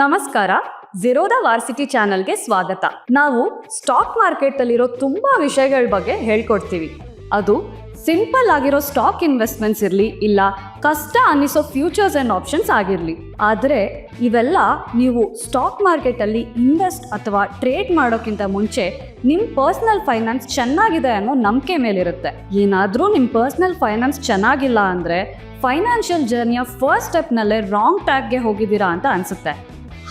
ನಮಸ್ಕಾರ. ಝೀರೋದ ವಾರ್ಸಿಟಿ ಚಾನಲ್ಗೆ ಸ್ವಾಗತ. ನಾವು ಸ್ಟಾಕ್ ಮಾರ್ಕೆಟ್ ಅಲ್ಲಿರೋ ತುಂಬಾ ವಿಷಯಗಳ ಬಗ್ಗೆ ಹೇಳ್ಕೊಡ್ತೀವಿ. ಅದು ಸಿಂಪಲ್ ಆಗಿರೋ ಸ್ಟಾಕ್ ಇನ್ವೆಸ್ಟ್ಮೆಂಟ್ಸ್ ಇರಲಿ, ಇಲ್ಲ ಕಷ್ಟ ಅನ್ನಿಸೋ ಫ್ಯೂಚರ್ಸ್ ಆ್ಯಂಡ್ ಆಪ್ಷನ್ಸ್ ಆಗಿರಲಿ. ಆದರೆ ಇವೆಲ್ಲ ನೀವು ಸ್ಟಾಕ್ ಮಾರ್ಕೆಟಲ್ಲಿ ಇನ್ವೆಸ್ಟ್ ಅಥವಾ ಟ್ರೇಡ್ ಮಾಡೋಕ್ಕಿಂತ ಮುಂಚೆ ನಿಮ್ಮ ಪರ್ಸ್ನಲ್ ಫೈನಾನ್ಸ್ ಚೆನ್ನಾಗಿದೆ ಅನ್ನೋ ನಂಬಿಕೆ ಮೇಲಿರುತ್ತೆ. ಏನಾದರೂ ನಿಮ್ಮ ಪರ್ಸ್ನಲ್ ಫೈನಾನ್ಸ್ ಚೆನ್ನಾಗಿಲ್ಲ ಅಂದರೆ ಫೈನಾನ್ಷಿಯಲ್ ಜರ್ನಿಯ ಫಸ್ಟ್ ಸ್ಟೆಪ್ನಲ್ಲೇ ರಾಂಗ್ ಟ್ರ್ಯಾಕ್ಗೆ ಹೋಗಿದ್ದೀರಾ ಅಂತ ಅನಿಸುತ್ತೆ.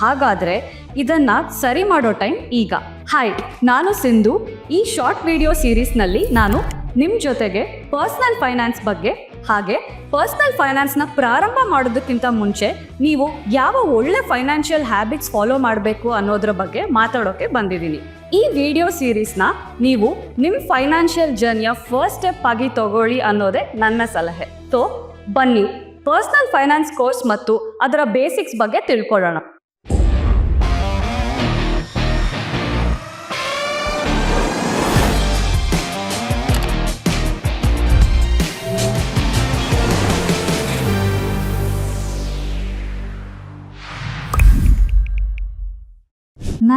ಹಾಗಾದ್ರೆ ಇದನ್ನ ಸರಿ ಮಾಡೋ ಟೈಮ್ ಈಗ. ಹಾಯ್ ನಾನು ಸಿಂಧು. ಈ ಶಾರ್ಟ್ ವಿಡಿಯೋ ಸೀರೀಸ್ನಲ್ಲಿ ನಾನು ನಿಮ್ಮ ಜೊತೆಗೆ ಪರ್ಸ್ನಲ್ ಫೈನಾನ್ಸ್ ಬಗ್ಗೆ ಹಾಗೆ ಪರ್ಸ್ನಲ್ ಫೈನಾನ್ಸ್ನ ಪ್ರಾರಂಭ ಮಾಡೋದಕ್ಕಿಂತ ಮುಂಚೆ ನೀವು ಯಾವ ಒಳ್ಳೆ ಫೈನಾನ್ಷಿಯಲ್ ಹ್ಯಾಬಿಟ್ಸ್ ಫಾಲೋ ಮಾಡಬೇಕು ಅನ್ನೋದ್ರ ಬಗ್ಗೆ ಮಾತಾಡೋಕೆ ಬಂದಿದ್ದೀನಿ. ಈ ವಿಡಿಯೋ ಸೀರೀಸ್ನ ನೀವು ನಿಮ್ಮ ಫೈನಾನ್ಷಿಯಲ್ ಜರ್ನಿಯ ಫಸ್ಟ್ ಸ್ಟೆಪ್ ಆಗಿ ತಗೊಳ್ಳಿ ಅನ್ನೋದೇ ನನ್ನ ಸಲಹೆ. ಸೊ ಬನ್ನಿ. ಪರ್ಸ್ನಲ್ ಫೈನಾನ್ಸ್ ಕೋರ್ಸ್ ಮತ್ತು ಅದರ ಬೇಸಿಕ್ಸ್ ಬಗ್ಗೆ ತಿಳ್ಕೊಳ್ಳೋಣ.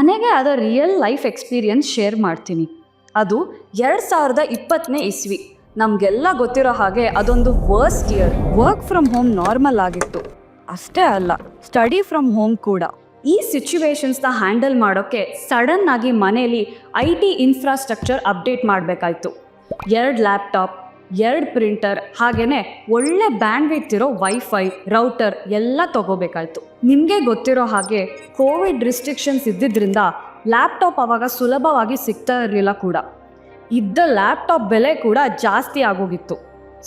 ನನಗೆ ಅದ ರಿಯಲ್ ಲೈಫ್ ಎಕ್ಸ್ಪೀರಿಯನ್ಸ್ ಶೇರ್ ಮಾಡ್ತೀನಿ. ಅದು ಎರಡು ಸಾವಿರದ ಇಪ್ಪತ್ತನೇ ಇಸ್ವಿ. ನಮಗೆಲ್ಲ ಗೊತ್ತಿರೋ ಹಾಗೆ ಅದೊಂದು worst year work from home normal ಆಗಿತ್ತು. ಅಷ್ಟೇ ಅಲ್ಲ ಸ್ಟಡಿ ಫ್ರಮ್ ಹೋಮ್ ಕೂಡ. ಈ ಸಿಚುವೇಶನ್ಸ್ನ ಹ್ಯಾಂಡಲ್ ಮಾಡೋಕ್ಕೆ ಸಡನ್ ಆಗಿ ಮನೇಲಿ ಐ ಟಿ ಇನ್ಫ್ರಾಸ್ಟ್ರಕ್ಚರ್ ಅಪ್ಡೇಟ್ ಮಾಡಬೇಕಾಯ್ತು. ಎರಡು ಲ್ಯಾಪ್ಟಾಪ್ ಎರಡು ಪ್ರಿಂಟರ್, ಹಾಗೇನೆ ಒಳ್ಳೆ ಬ್ಯಾಂಡ್ ಇರೋ ವೈಫೈ ರೌಟರ್ ಎಲ್ಲ ತಗೋಬೇಕಾಯ್ತು. ನಿಮಗೆ ಗೊತ್ತಿರೋ ಹಾಗೆ ಕೋವಿಡ್ ರಿಸ್ಟ್ರಿಕ್ಷನ್ಸ್ ಇದ್ದಿದ್ರಿಂದ ಲ್ಯಾಪ್ಟಾಪ್ ಅವಾಗ ಸುಲಭವಾಗಿ ಸಿಗ್ತಾ ಇರಲಿಲ್ಲ ಕೂಡ. ಇದ್ದ ಲ್ಯಾಪ್ಟಾಪ್ ಬೆಲೆ ಕೂಡ ಜಾಸ್ತಿ ಆಗೋಗಿತ್ತು.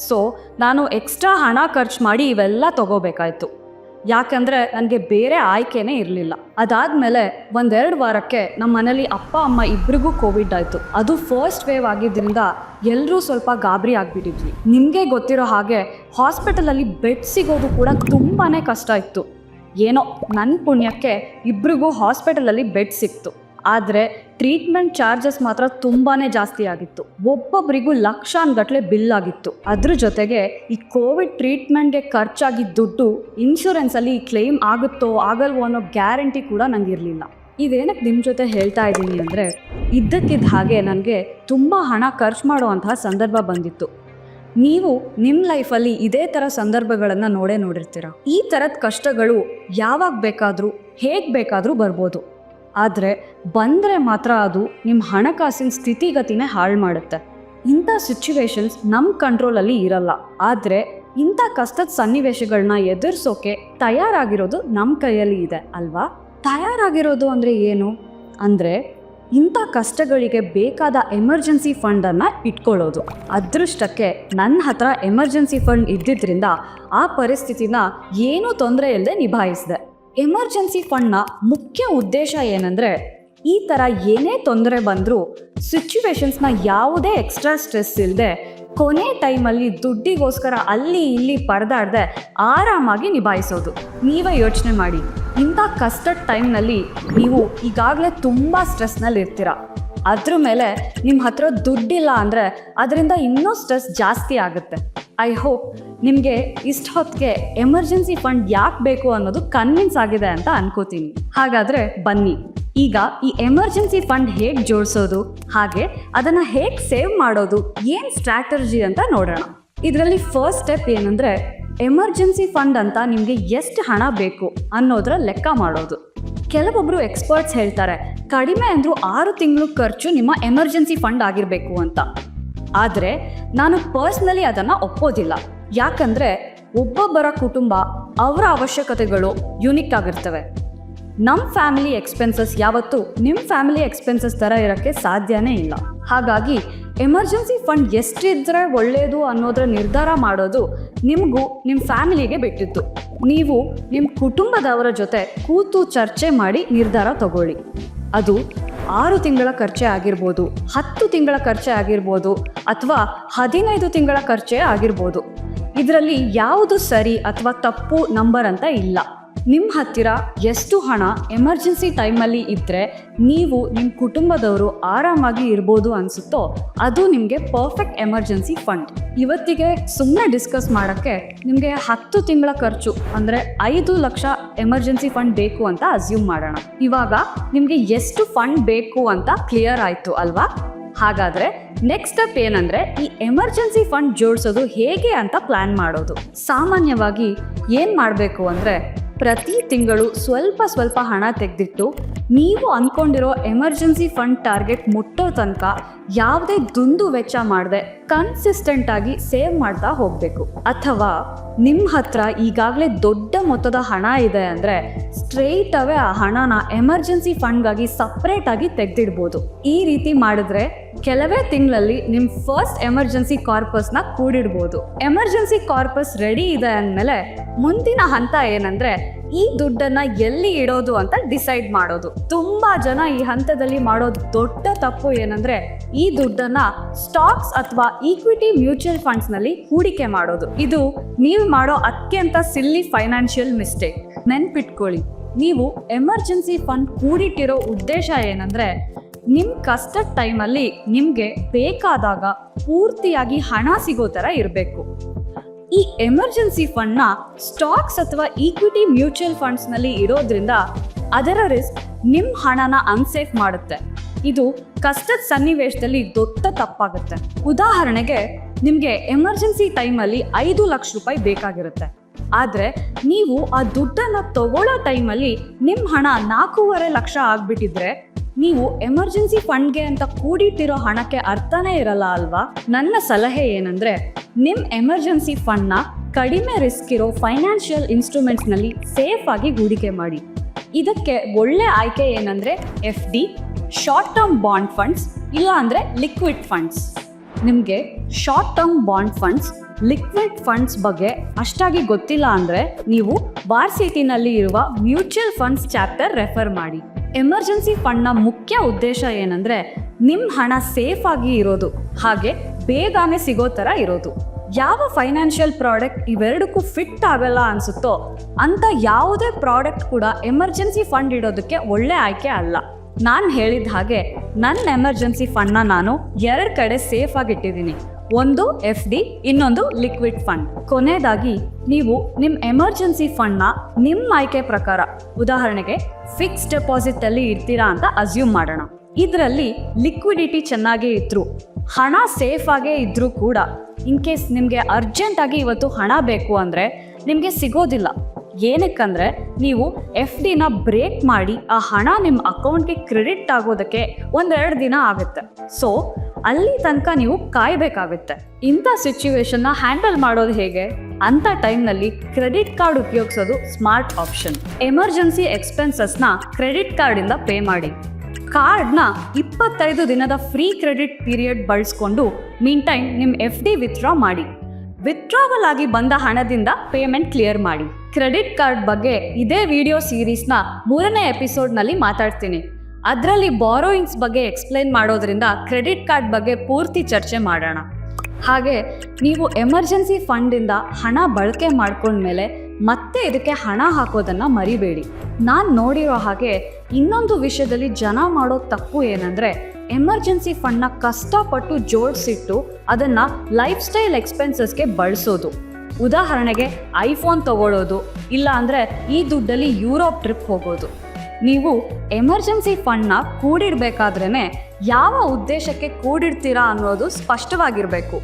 ಸೊ ನಾನು ಎಕ್ಸ್ಟ್ರಾ ಹಣ ಖರ್ಚು ಮಾಡಿ ಇವೆಲ್ಲ ತಗೋಬೇಕಾಯ್ತು. ಯಾಕಂದರೆ ನನಗೆ ಬೇರೆ ಆಯ್ಕೆನೇ ಇರಲಿಲ್ಲ. ಅದಾದಮೇಲೆ ಒಂದೆರಡು ವಾರಕ್ಕೆ ನಮ್ಮ ಮನೇಲಿ ಅಪ್ಪ, ಅಮ್ಮ ಇಬ್ಬರಿಗೂ ಕೋವಿಡ್ ಆಯಿತು. ಅದು ಫಸ್ಟ್ ವೇವ್ ಆಗಿದ್ದರಿಂದ ಎಲ್ಲರೂ ಸ್ವಲ್ಪ ಗಾಬರಿ ಆಗಿಬಿಟ್ಟಿದ್ವಿ. ನಿಮಗೆ ಗೊತ್ತಿರೋ ಹಾಗೆ ಹಾಸ್ಪಿಟಲಲ್ಲಿ ಬೆಡ್ ಸಿಗೋದು ಕೂಡ ತುಂಬಾ ಕಷ್ಟ ಇತ್ತು. ಏನೋ ನನ್ನ ಪುಣ್ಯಕ್ಕೆ ಇಬ್ಬರಿಗೂ ಹಾಸ್ಪಿಟಲಲ್ಲಿ ಬೆಡ್ ಸಿಕ್ತು. ಆದರೆ ಟ್ರೀಟ್ಮೆಂಟ್ ಚಾರ್ಜಸ್ ಮಾತ್ರ ತುಂಬಾ ಜಾಸ್ತಿ ಆಗಿತ್ತು. ಒಬ್ಬೊಬ್ಬರಿಗೂ ಲಕ್ಷಾನ್ಗಟ್ಲೆ ಬಿಲ್ ಆಗಿತ್ತು. ಅದ್ರ ಜೊತೆಗೆ ಈ ಕೋವಿಡ್ ಟ್ರೀಟ್ಮೆಂಟ್ಗೆ ಖರ್ಚಾಗಿದ್ದ ದುಡ್ಡು ಇನ್ಶೂರೆನ್ಸಲ್ಲಿ ಕ್ಲೇಮ್ ಆಗುತ್ತೋ ಆಗಲ್ವೋ ಅನ್ನೋ ಗ್ಯಾರಂಟಿ ಕೂಡ ನನಗಿರಲಿಲ್ಲ ಇದೇನಕ್ಕೆ ನಿಮ್ಮ ಜೊತೆ ಹೇಳ್ತಾ ಇದ್ದೀನಿ ಅಂದರೆ ಇದ್ದಕ್ಕಿದ್ದ ಹಾಗೆ ನನಗೆ ತುಂಬ ಹಣ ಖರ್ಚು ಮಾಡುವಂತಹ ಸಂದರ್ಭ ಬಂದಿತ್ತು. ನೀವು ನಿಮ್ಮ ಲೈಫಲ್ಲಿ ಇದೇ ಥರ ಸಂದರ್ಭಗಳನ್ನು ನೋಡೇ ನೋಡಿರ್ತೀರ. ಈ ಥರದ ಕಷ್ಟಗಳು ಯಾವಾಗ ಬೇಕಾದರೂ, ಹೇಗೆ ಬೇಕಾದರೂ ಬರ್ಬೋದು. ಆದರೆ ಬಂದರೆ ಮಾತ್ರ ಅದು ನಿಮ್ಮ ಹಣಕಾಸಿನ ಸ್ಥಿತಿಗತಿನೇ ಹಾಳು ಮಾಡುತ್ತೆ. ಇಂಥ ಸಿಚುವೇಶನ್ಸ್ ನಮ್ಮ ಕಂಟ್ರೋಲಲ್ಲಿ ಇರಲ್ಲ. ಆದರೆ ಇಂಥ ಕಷ್ಟದ ಸನ್ನಿವೇಶಗಳನ್ನ ಎದುರಿಸೋಕೆ ತಯಾರಾಗಿರೋದು ನಮ್ಮ ಕೈಯಲ್ಲಿ ಇದೆ ಅಲ್ವಾ? ತಯಾರಾಗಿರೋದು ಅಂದರೆ ಏನು? ಅಂದರೆ ಇಂಥ ಕಷ್ಟಗಳಿಗೆ ಬೇಕಾದ ಎಮರ್ಜೆನ್ಸಿ ಫಂಡನ್ನು ಇಟ್ಕೊಳ್ಳೋದು. ಅದೃಷ್ಟಕ್ಕೆ ನನ್ನ ಹತ್ರ ಎಮರ್ಜೆನ್ಸಿ ಫಂಡ್ ಇದ್ದಿದ್ದರಿಂದ ಆ ಪರಿಸ್ಥಿತಿನ ಏನೂ ತೊಂದರೆ ಇಲ್ಲದೆ ನಿಭಾಯಿಸಿದೆ. ಎಮರ್ಜೆನ್ಸಿ ಫಂಡ್ನ ಮುಖ್ಯ ಉದ್ದೇಶ ಏನಂದರೆ, ಈ ಥರ ಏನೇ ತೊಂದರೆ ಬಂದರೂ ಸಿಚುವೇಶನ್ಸ್ನ ಯಾವುದೇ ಎಕ್ಸ್ಟ್ರಾ ಸ್ಟ್ರೆಸ್ ಇಲ್ಲದೆ ಕೊನೆ ಟೈಮಲ್ಲಿ ದುಡ್ಡಿಗೋಸ್ಕರ ಅಲ್ಲಿ ಇಲ್ಲಿ ಪರದಾಡದೆ ಆರಾಮಾಗಿ ನಿಭಾಯಿಸೋದು. ನೀವೇ ಯೋಚನೆ ಮಾಡಿ. ಇಂಥ ಕಷ್ಟದ ಟೈಮ್ನಲ್ಲಿ ನೀವು ಈಗಾಗಲೇ ತುಂಬ ಸ್ಟ್ರೆಸ್ನಲ್ಲಿ ಇರ್ತೀರ. ಅದ್ರ ಮೇಲೆ ನಿಮ್ಮ ಹತ್ರ ದುಡ್ಡಿಲ್ಲ ಅಂದರೆ ಅದರಿಂದ ಇನ್ನೂ ಸ್ಟ್ರೆಸ್ ಜಾಸ್ತಿ ಆಗುತ್ತೆ. ಐ ಹೋಪ್ ನಿಮಗೆ ಇಷ್ಟು ಹೊತ್ತಿಗೆ ಎಮರ್ಜೆನ್ಸಿ ಫಂಡ್ ಯಾಕೆ ಬೇಕು ಅನ್ನೋದು ಕನ್ವಿನ್ಸ್ ಆಗಿದೆ ಅಂತ ಅನ್ಕೋತೀನಿ. ಹಾಗಾದರೆ ಬನ್ನಿ. ಈಗ ಈ ಎಮರ್ಜೆನ್ಸಿ ಫಂಡ್ ಹೇಗೆ ಜೋಡಿಸೋದು? ಹಾಗೆ ಅದನ್ನು ಹೇಗೆ ಸೇವ್ ಮಾಡೋದು? ಏನು ಸ್ಟ್ರಾಟಜಿ ಅಂತ ನೋಡೋಣ. ಇದರಲ್ಲಿ ಫಸ್ಟ್ ಸ್ಟೆಪ್ ಏನಂದರೆ ಎಮರ್ಜೆನ್ಸಿ ಫಂಡ್ ಅಂತ ನಿಮಗೆ ಎಷ್ಟು ಹಣ ಬೇಕು ಅನ್ನೋದರ ಲೆಕ್ಕ ಮಾಡೋದು. ಕೆಲವೊಬ್ಬರು ಎಕ್ಸ್ಪರ್ಟ್ಸ್ ಹೇಳ್ತಾರೆ, ಕಡಿಮೆ ಅಂದರೂ ಆರು ತಿಂಗಳು ಖರ್ಚು ನಿಮ್ಮ ಎಮರ್ಜೆನ್ಸಿ ಫಂಡ್ ಆಗಿರಬೇಕು ಅಂತ. ಆದರೆ ನಾನು ಪರ್ಸ್ನಲಿ ಅದನ್ನು ಒಪ್ಪೋದಿಲ್ಲ. ಯಾಕಂದರೆ ಒಬ್ಬೊಬ್ಬರ ಕುಟುಂಬ ಅವರ ಅವಶ್ಯಕತೆಗಳು ಯುನಿಕ್ ಆಗಿರ್ತವೆ. ನಮ್ಮ ಫ್ಯಾಮಿಲಿ ಎಕ್ಸ್ಪೆನ್ಸಸ್ ಯಾವತ್ತೂ ನಿಮ್ಮ ಫ್ಯಾಮಿಲಿ ಎಕ್ಸ್ಪೆನ್ಸಸ್ ಥರ ಇರೋಕ್ಕೆ ಸಾಧ್ಯನೇ ಇಲ್ಲ. ಹಾಗಾಗಿ ಎಮರ್ಜೆನ್ಸಿ ಫಂಡ್ ಎಷ್ಟಿದ್ರೆ ಒಳ್ಳೆಯದು ಅನ್ನೋದ್ರ ನಿರ್ಧಾರ ಮಾಡೋದು ನಿಮಗೂ ನಿಮ್ಮ ಫ್ಯಾಮಿಲಿಗೆ ಬಿಟ್ಟಿತ್ತು. ನೀವು ನಿಮ್ಮ ಕುಟುಂಬದವರ ಜೊತೆ ಕೂತು ಚರ್ಚೆ ಮಾಡಿ ನಿರ್ಧಾರ ತಗೊಳ್ಳಿ. ಅದು ಆರು ತಿಂಗಳ ಖರ್ಚೆ ಆಗಿರ್ಬೋದು, ಹತ್ತು ತಿಂಗಳ ಖರ್ಚೆ ಆಗಿರ್ಬೋದು ಅಥವಾ ಹದಿನೈದು ತಿಂಗಳ ಖರ್ಚೆ ಆಗಿರ್ಬೋದು. ಇದರಲ್ಲಿ ಯಾವುದು ಸರಿ ಅಥವಾ ತಪ್ಪು ನಂಬರ್ ಅಂತ ಇಲ್ಲ. ನಿಮ್ಮ ಹತ್ತಿರ ಎಷ್ಟು ಹಣ ಎಮರ್ಜೆನ್ಸಿ ಟೈಮಲ್ಲಿ ಇದ್ದರೆ ನೀವು ನಿಮ್ಮ ಕುಟುಂಬದವರು ಆರಾಮಾಗಿ ಇರ್ಬೋದು ಅನಿಸುತ್ತೋ ಅದು ನಿಮಗೆ ಪರ್ಫೆಕ್ಟ್ ಎಮರ್ಜೆನ್ಸಿ ಫಂಡ್. ಇವತ್ತಿಗೆ ಸುಮ್ಮನೆ ಡಿಸ್ಕಸ್ ಮಾಡೋಕ್ಕೆ ನಿಮಗೆ ಹತ್ತು ತಿಂಗಳ ಖರ್ಚು, ಅಂದರೆ ಐದು ಲಕ್ಷ ಎಮರ್ಜೆನ್ಸಿ ಫಂಡ್ ಬೇಕು ಅಂತ ಅಸ್ಯೂಮ್ ಮಾಡೋಣ. ಇವಾಗ ನಿಮಗೆ ಎಷ್ಟು ಫಂಡ್ ಬೇಕು ಅಂತ ಕ್ಲಿಯರ್ ಆಯಿತು ಅಲ್ವಾ? ಹಾಗಾದ್ರೆ ನೆಕ್ಸ್ಟ್ ಸ್ಟೆಪ್ ಏನಂದ್ರೆ ಈ ಎಮರ್ಜೆನ್ಸಿ ಫಂಡ್ ಜೋಡಿಸೋದು ಹೇಗೆ ಅಂತ ಪ್ಲಾನ್ ಮಾಡೋದು. ಸಾಮಾನ್ಯವಾಗಿ ಏನು ಮಾಡಬೇಕು ಅಂದ್ರೆ ಪ್ರತಿ ತಿಂಗಳು ಸ್ವಲ್ಪ ಸ್ವಲ್ಪ ಹಣ ತೆಗೆದಿಟ್ಟು ನೀವು ಅಂದ್ಕೊಂಡಿರೋ ಎಮರ್ಜೆನ್ಸಿ ಫಂಡ್ ಟಾರ್ಗೆಟ್ ಮುಟ್ಟೋ ತನಕ ಯಾವುದೇ ದುಂದು ವೆಚ್ಚ ಮಾಡದೆ ಕನ್ಸಿಸ್ಟೆಂಟ್ ಆಗಿ ಸೇವ್ ಮಾಡ್ತಾ ಹೋಗಬೇಕು. ಅಥವಾ ನಿಮ್ಮ ಹತ್ರ ಈಗಾಗಲೇ ದೊಡ್ಡ ಮೊತ್ತದ ಹಣ ಇದೆ ಅಂದರೆ ಸ್ಟ್ರೈಟ್ ಅವೇ ಆ ಹಣನ ಎಮರ್ಜೆನ್ಸಿ ಫಂಡ್ಗಾಗಿ ಸಪ್ರೇಟ್ ಆಗಿ ತೆಗೆದಿಡ್ಬೋದು. ಈ ರೀತಿ ಮಾಡಿದ್ರೆ ಕೆಲವೇ ತಿಂಗಳಲ್ಲಿ ನಿಮ್ಮ ಫಸ್ಟ್ ಎಮರ್ಜೆನ್ಸಿ ಕಾರ್ಪಸ್ನ ಕೂಡಿಡ್ಬೋದು. ಎಮರ್ಜೆನ್ಸಿ ಕಾರ್ಪಸ್ ರೆಡಿ ಇದೆ ಅಂದಮೇಲೆ ಮುಂದಿನ ಹಂತ ಏನಂದ್ರೆ ಈ ದುಡ್ಡನ್ನ ಎಲ್ಲಿ ಇಡೋದು ಅಂತ ಡಿಸೈಡ್ ಮಾಡೋದು. ತುಂಬಾ ಜನ ಈ ಹಂತದಲ್ಲಿ ಮಾಡೋ ದೊಡ್ಡ ತಪ್ಪು ಏನಂದ್ರೆ ಈ ದುಡ್ಡನ್ನ ಸ್ಟಾಕ್ಸ್ ಅಥವಾ ಈಕ್ವಿಟಿ ಮ್ಯೂಚುವಲ್ ಫಂಡ್ಸ್ನಲ್ಲಿ ಹೂಡಿಕೆ ಮಾಡೋದು. ಇದು ನೀವು ಮಾಡೋ ಅತ್ಯಂತ ಸಿಲ್ಲಿ ಫೈನಾನ್ಷಿಯಲ್ ಮಿಸ್ಟೇಕ್. ನೆನ್ಪಿಟ್ಕೊಳ್ಳಿ, ನೀವು ಎಮರ್ಜೆನ್ಸಿ ಫಂಡ್ ಕೂಡಿಟ್ಟಿರೋ ಉದ್ದೇಶ ಏನಂದ್ರೆ ನಿಮ್ ಕಷ್ಟದ ಟೈಮಲ್ಲಿ ನಿಮ್ಗೆ ಬೇಕಾದಾಗ ಪೂರ್ತಿಯಾಗಿ ಹಣ ಸಿಗೋ ತರ ಇರಬೇಕು. ಈ ಎಮರ್ಜೆನ್ಸಿ ಫಂಡ್ನ ಸ್ಟಾಕ್ಸ್ ಅಥವಾ ಈಕ್ವಿಟಿ ಮ್ಯೂಚುವಲ್ ಫಂಡ್ಸ್ನಲ್ಲಿ ಇರೋದ್ರಿಂದ ಅದರ ರಿಸ್ಕ್ ನಿಮ್ಮ ಹಣನ ಅನ್ಸೇಫ್ ಮಾಡುತ್ತೆ. ಇದು ಕಷ್ಟದ ಸನ್ನಿವೇಶದಲ್ಲಿ ದೊಡ್ಡ ತಪ್ಪಾಗುತ್ತೆ. ಉದಾಹರಣೆಗೆ, ನಿಮಗೆ ಎಮರ್ಜೆನ್ಸಿ ಟೈಮಲ್ಲಿ ಐದು ಲಕ್ಷ ರೂಪಾಯಿ ಬೇಕಾಗಿರುತ್ತೆ. ಆದರೆ, ನೀವು ಆ ದುಡ್ಡನ್ನು ತಗೊಳ್ಳೋ ಟೈಮಲ್ಲಿ ನಿಮ್ಮ ಹಣ ನಾಲ್ಕೂವರೆ ಲಕ್ಷ ಆಗ್ಬಿಟ್ಟಿದ್ರೆ ನೀವು ಎಮರ್ಜೆನ್ಸಿ ಫಂಡ್ಗೆ ಅಂತ ಕೂಡಿಟ್ಟಿರೋ ಹಣಕ್ಕೆ ಅರ್ಥನೇ ಇರಲ್ಲ ಅಲ್ವಾ? ನನ್ನ ಸಲಹೆ ಏನಂದ್ರೆ, ನಿಮ್ ಎಮರ್ಜೆನ್ಸಿ ಫಂಡ್ನ ಕಡಿಮೆ ರಿಸ್ಕ್ ಇರೋ ಫೈನಾನ್ಷಿಯಲ್ ಇನ್ಸ್ಟ್ರೂಮೆಂಟ್ಸ್ನಲ್ಲಿ ಸೇಫ್ ಆಗಿ ಹೂಡಿಕೆ ಮಾಡಿ. ಇದಕ್ಕೆ ಒಳ್ಳೆ ಆಯ್ಕೆ ಏನಂದ್ರೆ, F D short term bond funds ಇಲ್ಲ ಅಂದ್ರೆ ಲಿಕ್ವಿಡ್ ಫಂಡ್ಸ್ ನಿಮಗೆ short term bond funds liquid funds ಬಗ್ಗೆ ಅಷ್ಟಾಗಿ ಗೊತ್ತಿಲ್ಲ ಅಂದರೆ, ನೀವು ವಾರ್ಸಿಟಿನಲ್ಲಿ ಇರುವ ಮ್ಯೂಚುವಲ್ ಫಂಡ್ಸ್ ಚಾಪ್ಟರ್ ರೆಫರ್ ಮಾಡಿ. ಎಮರ್ಜೆನ್ಸಿ ಫಂಡ್ನ ಮುಖ್ಯ ಉದ್ದೇಶ ಏನಂದ್ರೆ ನಿಮ್ಮ ಹಣ ಸೇಫ್ ಆಗಿ ಇರೋದು, ಹಾಗೆ ಬೇಗನೆ ಸಿಗೋ ಥರ ಇರೋದು. ಯಾವ ಫೈನಾನ್ಷಿಯಲ್ ಪ್ರಾಡಕ್ಟ್ ಇವೆರಡಕ್ಕೂ ಫಿಟ್ ಆಗಲ್ಲ ಅನ್ಸುತ್ತೋ ಅಂತ ಯಾವುದೇ ಪ್ರಾಡಕ್ಟ್ ಕೂಡ ಎಮರ್ಜೆನ್ಸಿ ಫಂಡ್ ಇಡೋದಕ್ಕೆ ಒಳ್ಳೆ ಆಯ್ಕೆ ಅಲ್ಲ. ನಾನು ಹೇಳಿದ ಹಾಗೆ, ನನ್ನ ಎಮರ್ಜೆನ್ಸಿ ಫಂಡ್ನ ನಾನು ಎರಡು ಕಡೆ ಸೇಫ್ ಆಗಿ ಇಟ್ಟಿದ್ದೀನಿ. ಒಂದು ಎಫ್ ಡಿ, ಇನ್ನೊಂದು ಲಿಕ್ವಿಡ್ ಫಂಡ್. ಕೊನೆಯದಾಗಿ, ನೀವು ನಿಮ್ಮ ಎಮರ್ಜೆನ್ಸಿ ಫಂಡ್ನ ನಿಮ್ಮ ಆಯ್ಕೆ ಪ್ರಕಾರ, ಉದಾಹರಣೆಗೆ ಫಿಕ್ಸ್ ಡೆಪಾಸಿಟ್ ಅಲ್ಲಿ ಇರ್ತೀರಾ ಅಂತ ಅಸ್ಯೂಮ್ ಮಾಡೋಣ. ಇದರಲ್ಲಿ ಲಿಕ್ವಿಡಿಟಿ ಚೆನ್ನಾಗೇ ಇದ್ರು, ಹಣ ಸೇಫ್ ಆಗೇ ಇದ್ರೂ ಕೂಡ, ಇನ್ ಕೇಸ್ ನಿಮಗೆ ಅರ್ಜೆಂಟ್ ಆಗಿ ಇವತ್ತು ಹಣ ಬೇಕು ಅಂದರೆ, ನಿಮಗೆ ಸಿಗೋದಿಲ್ಲ. ಏನಕ್ಕಂದ್ರೆ ನೀವು ಎಫ್ ಡಿನ ಬ್ರೇಕ್ ಮಾಡಿ ಆ ಹಣ ನಿಮ್ಮ ಅಕೌಂಟ್ಗೆ ಕ್ರೆಡಿಟ್ ಆಗೋದಕ್ಕೆ ಒಂದೆರಡು ದಿನ ಆಗುತ್ತೆ. ಸೊ ಅಲ್ಲಿ ತನಕ ನೀವು ಕಾಯಬೇಕಾಗುತ್ತೆ. ಇಂಥ ಸಿಚುವೇಶನ್ನ ಹ್ಯಾಂಡಲ್ ಮಾಡೋದು ಹೇಗೆ? ಅಂತ ಟೈಮ್ನಲ್ಲಿ ಕ್ರೆಡಿಟ್ ಕಾರ್ಡ್ ಉಪಯೋಗಿಸೋದು ಸ್ಮಾರ್ಟ್ ಆಪ್ಷನ್ ಎಮರ್ಜೆನ್ಸಿ ಎಕ್ಸ್ಪೆನ್ಸಸ್ನ ಕ್ರೆಡಿಟ್ ಕಾರ್ಡಿಂದ ಪೇ ಮಾಡಿ. ಕಾರ್ಡ್ನ ಇಪ್ಪತ್ತೈದು ದಿನದ ಫ್ರೀ ಕ್ರೆಡಿಟ್ ಪೀರಿಯಡ್ ಬಳಸ್ಕೊಂಡು ಮೀನ್ ಟೈಮ್ ನಿಮ್ಮ ಎಫ್ ಡಿ ವಿತ್ಡ್ರಾ ಮಾಡಿ. ವಿತ್ಡ್ರಾವಲ್ ಆಗಿ ಬಂದ ಹಣದಿಂದ ಪೇಮೆಂಟ್ ಕ್ಲಿಯರ್ ಮಾಡಿ. ಕ್ರೆಡಿಟ್ ಕಾರ್ಡ್ ಬಗ್ಗೆ ಇದೇ ವಿಡಿಯೋ ಸೀರೀಸ್ನ ಮೂರನೇ ಎಪಿಸೋಡ್ನಲ್ಲಿ ಮಾತಾಡ್ತೀನಿ. ಅದರಲ್ಲಿ ಬಾರೋಯಿಂಗ್ಸ್ ಬಗ್ಗೆ ಎಕ್ಸ್ಪ್ಲೈನ್ ಮಾಡೋದ್ರಿಂದ ಕ್ರೆಡಿಟ್ ಕಾರ್ಡ್ ಬಗ್ಗೆ ಪೂರ್ತಿ ಚರ್ಚೆ ಮಾಡೋಣ. ಹಾಗೆ ನೀವು ಎಮರ್ಜೆನ್ಸಿ ಫಂಡಿಂದ ಹಣ ಬಳಕೆ ಮಾಡ್ಕೊಂಡ್ಮೇಲೆ ಮತ್ತೆ ಇದಕ್ಕೆ ಹಣ ಹಾಕೋದನ್ನು ಮರಿಬೇಡಿ. ನಾನು ನೋಡಿರೋ ಹಾಗೆ ಇನ್ನೊಂದು ವಿಷಯದಲ್ಲಿ ಜನ ಮಾಡೋ ತಪ್ಪು ಏನಂದರೆ ಎಮರ್ಜೆನ್ಸಿ ಫಂಡ್ನ ಕಷ್ಟಪಟ್ಟು ಜೋಡಿಸಿಟ್ಟು ಅದನ್ನು ಲೈಫ್ ಸ್ಟೈಲ್ ಎಕ್ಸ್ಪೆನ್ಸಸ್ಗೆ ಬಳಸೋದು. ಉದಾಹರಣೆಗೆ ಐಫೋನ್ ತಗೊಳ್ಳೋದು ಇಲ್ಲ ಅಂದರೆ ಈ ದುಡ್ಡಲ್ಲಿ ಯುರೋಪ್ ಟ್ರಿಪ್ ಹೋಗೋದು. ನೀವು ಎಮರ್ಜೆನ್ಸಿ ಫಂಡ್ನ ಕೂಡಿಡಬೇಕಾದ್ರೇ ಯಾವ ಉದ್ದೇಶಕ್ಕೆ ಕೂಡಿಡ್ತೀರಾ ಅನ್ನೋದು ಸ್ಪಷ್ಟವಾಗಿರಬೇಕು.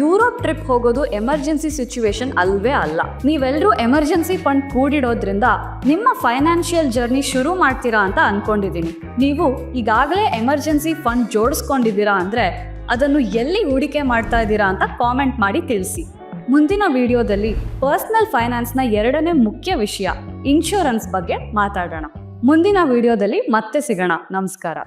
ಯುರೋಪ್ ಟ್ರಿಪ್ ಹೋಗೋದು ಎಮರ್ಜೆನ್ಸಿ ಸಿಚುವೇಶನ್ ಅಲ್ವೇ ಅಲ್ಲ. ನೀವೆಲ್ಲರೂ ಎಮರ್ಜೆನ್ಸಿ ಫಂಡ್ ಕೂಡಿಡೋದ್ರಿಂದ ನಿಮ್ಮ ಫೈನಾನ್ಷಿಯಲ್ ಜರ್ನಿ ಶುರು ಮಾಡ್ತೀರಾ ಅಂತ ಅನ್ಕೊಂಡಿದ್ದೀನಿ. ನೀವು ಈಗಾಗಲೇ ಎಮರ್ಜೆನ್ಸಿ ಫಂಡ್ ಜೋಡಿಸ್ಕೊಂಡಿದ್ದೀರಾ ಅಂದರೆ ಅದನ್ನು ಎಲ್ಲಿ ಹೂಡಿಕೆ ಮಾಡ್ತಾ ಇದ್ದೀರಾ ಅಂತ ಕಾಮೆಂಟ್ ಮಾಡಿ ತಿಳಿಸಿ. ಮುಂದಿನ ವಿಡಿಯೋದಲ್ಲಿ ಪರ್ಸನಲ್ ಫೈನಾನ್ಸ್ನ ಎರಡನೇ ಮುಖ್ಯ ವಿಷಯ ಇನ್ಶೂರೆನ್ಸ್ ಬಗ್ಗೆ ಮಾತಾಡೋಣ. ಮುಂದಿನ ವಿಡಿಯೋದಲ್ಲಿ ಮತ್ತೆ ಸಿಗೋಣ. ನಮಸ್ಕಾರ.